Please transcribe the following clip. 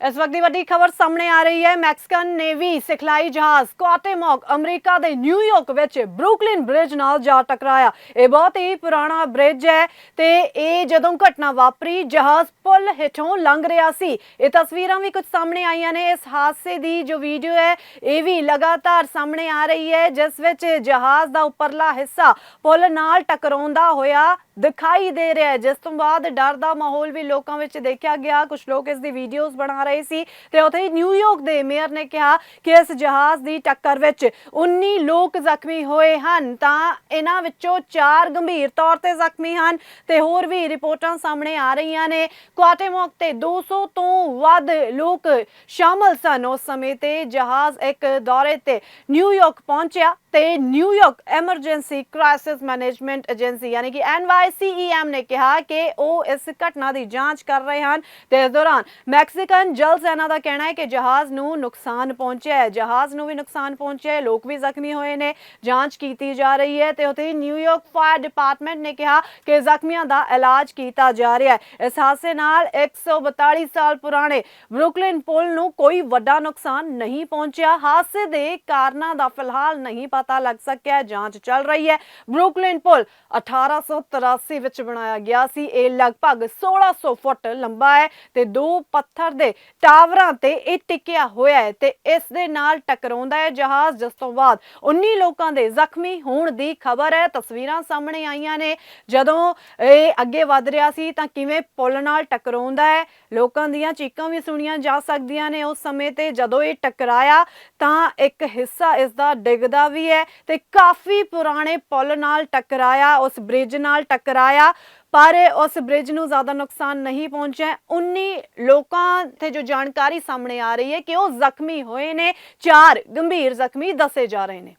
ਇਸ ਵਕਤ ਦੀ ਵੱਡੀ ਖਬਰ ਸਾਹਮਣੇ ਆ ਰਹੀ ਹੈ। ਮੈਕਸੀਕਨ ਨੇਵੀ ਸਿਖਲਾਈ ਜਹਾਜ਼ ਕੁਆਟੇਮੌਕ ਅਮਰੀਕਾ ਦੇ ਨਿਊਯਾਰਕ ਵਿੱਚ ਬਰੁਕਲਿਨ ਬ੍ਰਿਜ ਨਾਲ ਜਾ ਟਕਰਾਇਆ। ਇਹ ਬਹੁਤ ਹੀ ਪੁਰਾਣਾ ਬ੍ਰਿਜ ਹੈ ਤੇ ਇਹ ਜਦੋਂ ਘਟਨਾ ਵਾਪਰੀ, ਜਹਾਜ਼ ਪੁਲ ਹੇਠੋਂ ਲੰਘ ਰਿਹਾ ਸੀ। ਇਹ ਤਸਵੀਰਾਂ ਵੀ ਕੁਝ ਸਾਹਮਣੇ ਆਈਆਂ ਨੇ। ਇਸ ਹਾਦਸੇ ਦੀ ਜੋ ਵੀਡੀਓ ਹੈ, ਇਹ ਵੀ ਲਗਾਤਾਰ ਸਾਹਮਣੇ ਆ ਰਹੀ ਹੈ, ਜਿਸ ਵਿੱਚ ਜਹਾਜ਼ ਦਾ ਉੱਪਰਲਾ ਹਿੱਸਾ ਪੁਲ ਨਾਲ ਟਕਰਾਉਂਦਾ ਹੋਇਆ ਦਿਖਾਈ ਦੇ ਰਿਹਾ ਹੈ। ਜਿਸ ਤੋਂ ਬਾਅਦ ਡਰ ਦਾ ਮਾਹੌਲ ਵੀ ਲੋਕਾਂ ਵਿੱਚ ਦੇਖਿਆ ਗਿਆ। ਕੁਝ ਲੋਕ ਇਸ ਦੀ ਵੀਡੀਓਜ਼ ਬਣਾ ਰਹੇ ਸੀ ਤੇ ਉੱਥੇ ਹੀ ਨਿਊਯਾਰਕ ਦੇ ਮੇਅਰ ਨੇ ਕਿਹਾ ਕਿ ਇਸ ਜਹਾਜ਼ ਦੀ ਟੱਕਰ ਵਿੱਚ 19 ਲੋਕ ਜ਼ਖਮੀ ਹੋਏ ਹਨ। ਤਾਂ ਇਹਨਾਂ ਵਿੱਚੋਂ 4 ਗੰਭੀਰ ਤੌਰ ਤੇ ਜ਼ਖਮੀ ਹਨ ਤੇ ਹੋਰ ਵੀ ਰਿਪੋਰਟਾਂ ਸਾਹਮਣੇ ਆ ਰਹੀਆਂ ਨੇ। ਕੁਆਟੇਮੌਕ ਤੇ 200 ਤੋਂ ਵੱਧ ਲੋਕ ਸ਼ਾਮਲ ਸਨ। ਉਸ ਸਮੇਂ ਤੇ ਜਹਾਜ਼ ਇੱਕ ਦੌਰੇ ਤੇ ਨਿਊਯਾਰਕ ਪਹੁੰਚਿਆ। ਤੇ New York emergency crisis management agency ਯਾਨੀ ਕਿ NYCEM ਨੇ ਕਿਹਾ ਕਿ ਉਹ ਇਸ ਘਟਨਾ ਦੀ ਜਾਂਚ ਕਰ ਰਹੇ ਹਨ। ਤੇ ਇਸ ਦੌਰਾਨ ਮੈਕਸੀਕਨ ਜਲ ਸੈਨਾ ਦਾ ਕਹਿਣਾ ਹੈ ਕਿ ਜਹਾਜ਼ ਨੂੰ ਨੁਕਸਾਨ ਪਹੁੰਚਿਆ ਹੈ। ਜਹਾਜ਼ ਨੂੰ ਵੀ ਨੁਕਸਾਨ ਪਹੁੰਚਿਆ ਹੈ। ਲੋਕ ਵੀ ਜ਼ਖਮੀ ਹੋਏ ਨੇ। ਜਾਂਚ ਕੀਤੀ ਜਾ ਰਹੀ ਹੈ ਤੇ ਉੱਥੇ ਹੀ ਨਿਊਯਾਰਕ ਫਾਇਰ ਡਿਪਾਰਟਮੈਂਟ ਨੇ ਕਿਹਾ ਕਿ ਜ਼ਖਮੀਆਂ ਦਾ ਇਲਾਜ ਕੀਤਾ ਜਾ ਰਿਹਾ ਹੈ। ਇਸ ਹਾਦਸੇ ਨਾਲ 142 ਸਾਲ ਪੁਰਾਣੇ ਬਰੁਕਲਿਨ ਪੁਲ ਨੂੰ ਕੋਈ ਵੱਡਾ ਨੁਕਸਾਨ ਨਹੀਂ ਪਹੁੰਚਿਆ। ਹਾਦਸੇ ਦੇ ਕਾਰਨਾਂ ਦਾ ਫਿਲਹਾਲ ਨਹੀਂ ਪਤਾ ਲੱਗ ਸਕਿਆ ਜਾਂਚ ਚੱਲ ਰਹੀ ਹੈ। ਬਰੁਕਲਿਨ ਪੁਲ 1883 ਵਿੱਚ ਬਣਾਇਆ ਗਿਆ ਸੀ। ਇਹ ਲਗਭਗ 1600 ਫੁੱਟ ਲੰਬਾ ਹੈ ਤੇ ਦੋ ਪੱਥਰ ਦੇ ਟਾਵਰਾਂ ਤੇ ਇਹ ਟਿਕਿਆ ਹੋਇਆ ਹੈ ਤੇ ਇਸ ਦੇ ਨਾਲ ਟਕਰਾਉਂਦਾ ਹੈ ਜਹਾਜ਼। ਜਿਸ ਤੋਂ ਬਾਅਦ 19 ਲੋਕਾਂ ਦੇ ਜ਼ਖਮੀ ਹੋਣ ਦੀ ਖਬਰ ਹੈ। ਤਸਵੀਰਾਂ ਸਾਹਮਣੇ ਆਈਆਂ ਨੇ। ਜਦੋਂ ਇਹ ਅੱਗੇ ਵੱਧ ਰਿਹਾ ਸੀ ਤਾਂ ਕਿਵੇਂ ਪੁਲ ਨਾਲ ਟਕਰਾਉਂਦਾ ਹੈ, ਲੋਕਾਂ ਦੀਆਂ ਚੀਕਾਂ ਵੀ ਸੁਣੀਆਂ ਜਾ ਸਕਦੀਆਂ ਨੇ। ਉਸ ਸਮੇਂ ਤੇ ਜਦੋਂ ਇਹ ਟਕਰਾਇਆ ਤਾਂ ਇੱਕ ਹਿੱਸਾ ਇਸ ਦਾ ਡਿੱਗਦਾ ਵੀ ਹੈ ਤੇ ਕਾਫੀ ਪੁਰਾਣੇ ਪੁਲ ਨਾਲ ਟਕਰਾਇਆ, ਉਸ ਬ੍ਰਿਜ ਨਾਲ ਟਕਰਾਇਆ, ਪਰ ਉਸ ਬ੍ਰਿਜ ਨੂੰ ਜ਼ਿਆਦਾ ਨੁਕਸਾਨ ਨਹੀਂ ਪਹੁੰਚਿਆ। 19 ਲੋਕਾਂ ਤੇ ਜੋ ਜਾਣਕਾਰੀ ਸਾਹਮਣੇ ਆ ਰਹੀ ਹੈ ਕਿ ਉਹ ਜ਼ਖਮੀ ਹੋਏ ਨੇ, ਚਾਰ ਗੰਭੀਰ ਜ਼ਖਮੀ ਦੱਸੇ ਜਾ ਰਹੇ ਨੇ।